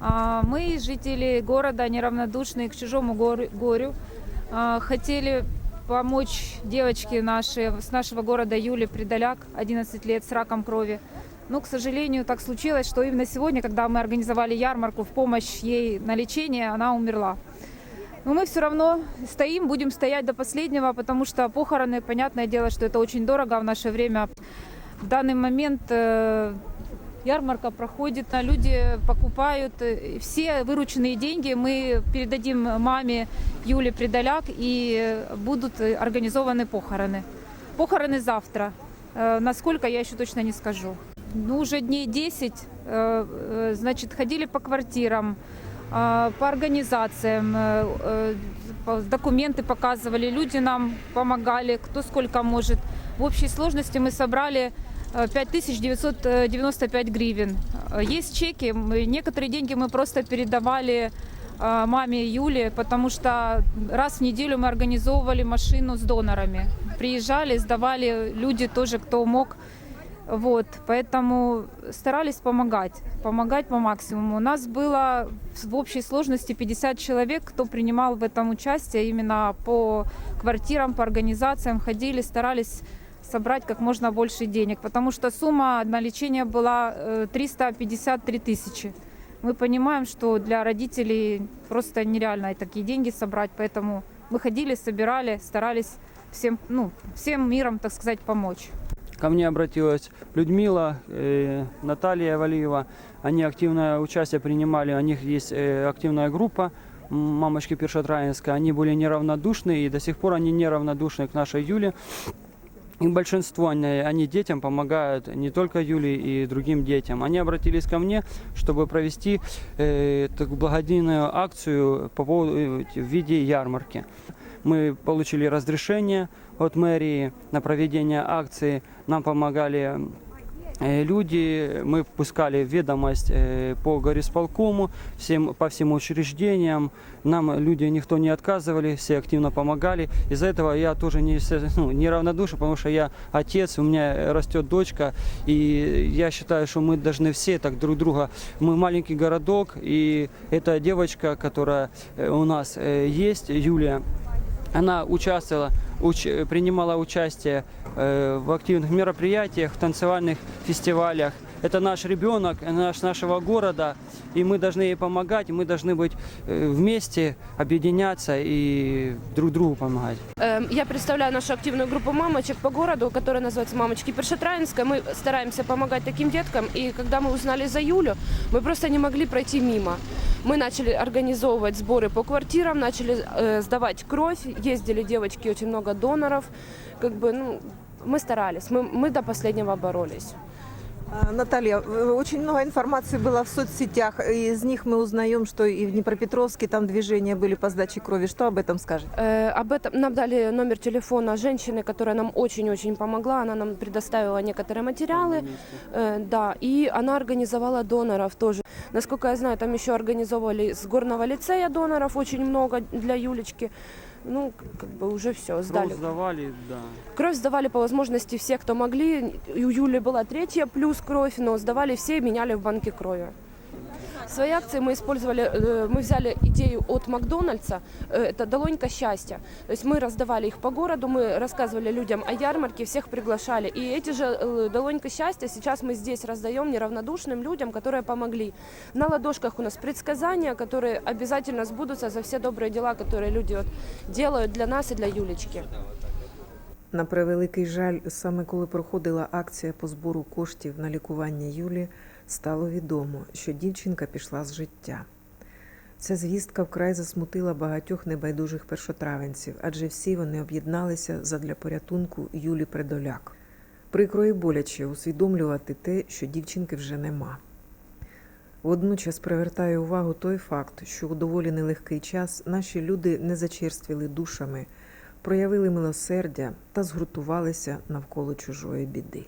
А, Мы, жители города, неравнодушные к чужому гор- горю, а, хотели помочь девочке нашей, с нашего города Юле Придоляк, 11 лет, с раком крови. Но, к сожалению, так случилось, что именно сегодня, когда мы организовали ярмарку в помощь ей на лечение, она умерла. Но мы все равно стоим, будем стоять до последнего, потому что похороны, понятное дело, что это очень дорого в наше время. В данный момент э, ярмарка проходит, а люди покупают. э, Все вырученные деньги мы передадим маме Юле Придоляк и э, будут э, организованы похороны. Похороны завтра. Насколько, я еще точно не скажу. Ну, уже дней 10, э, э, значит, ходили по квартирам, по организациям, документы показывали, люди нам помогали, кто сколько может. В общей сложности мы собрали 5995 гривен. Э, Есть чеки, некоторые деньги мы просто передавали э, маме Юле, потому что раз в неделю мы организовывали машину с донорами. Приезжали, сдавали люди тоже, кто мог. Вот, поэтому старались помогать, помогать по максимуму. У нас было в общей сложности 50 человек, кто принимал в этом участие именно по квартирам, по организациям, ходили, старались собрать как можно больше денег, потому что сумма на лечение была э, 353 тысячи. Мы понимаем, что для родителей просто нереально такие деньги собрать, поэтому мы ходили, собирали, старались всем, ну, всем миром, так сказать, помочь. Ко мне обратилась Людмила, э, Наталья Валиева. Они активное участие принимали, у них есть э, активная группа «Мамочки Першотраинска». Они были неравнодушны, и до сих пор они неравнодушны к нашей Юле. И большинство они, они детям помогают, не только Юле и другим детям. Они обратились ко мне, чтобы провести э, такую благодійную акцию по поводу, э, в виде ярмарки. Мы получили разрешение от мэрии на проведение акции. Нам помогали люди, мы пускали ведомость э, по горисполкому, всем, по всем учреждениям. Нам люди никто не отказывали, все активно помогали. Из-за этого я тоже не, ну, неравнодушен, потому что я отец, у меня растет дочка, и я считаю, что мы должны все так друг друга. Мы маленький городок, и эта девочка, которая э, у нас э, есть, Юлия, она участвовала, уч- принимала участие э, в активных мероприятиях, в танцевальных фестивалях. Это наш ребенок, наш нашего города, и мы должны ей помогать, мы должны быть э, вместе, объединяться и друг другу помогать. Эм, Я представляю нашу активную группу мамочек по городу, которая называется «Мамочки Першетраинска». Мы стараемся помогать таким деткам. И когда мы узнали за Юлю, мы просто не могли пройти мимо. Мы начали организовывать сборы по квартирам, начали э, сдавать кровь. Ездили девочки, очень много доноров. Как бы, ну, мы старались, мы, мы до последнего боролись. А, Наталья, э, очень много информации было в соцсетях. Из них мы узнаем, что и в Днепропетровске там движения были по сдаче крови. Что об этом скажете? Э, об этом нам дали номер телефона женщины, которая нам очень-очень помогла. Она нам предоставила некоторые материалы, э, да, и она организовала доноров тоже. Насколько я знаю, там еще организовывали с горного лицея доноров очень много для Юлечки. Ну, как бы уже все, сдали. Кровь сдавали, да. Кровь сдавали по возможности все, кто могли. У Юли была третья плюс кровь, но сдавали все и меняли в банке крови. В своей акции мы использовали, э, мы взяли идею от Макдональдса, э, это «Долонька счастья». То есть мы раздавали их по городу, мы рассказывали людям о ярмарке, всех приглашали. И эти же э, «Долонька счастья» сейчас мы здесь раздаем неравнодушным людям, которые помогли. На ладошках у нас предсказания, которые обязательно сбудутся за все добрые дела, которые люди вот делают для нас и для Юлечки. На превеликий жаль, саме коли проходила акція по збору коштів на лікування Юлі, стало відомо, що дівчинка пішла з життя. Ця звістка вкрай засмутила багатьох небайдужих першотравенців, адже всі вони об'єдналися задля порятунку Юлі Придоляк. Прикро і боляче усвідомлювати те, що дівчинки вже нема. Водночас привертає увагу той факт, що у доволі нелегкий час наші люди не зачерствіли душами, проявили милосердя та згуртувалися навколо чужої біди.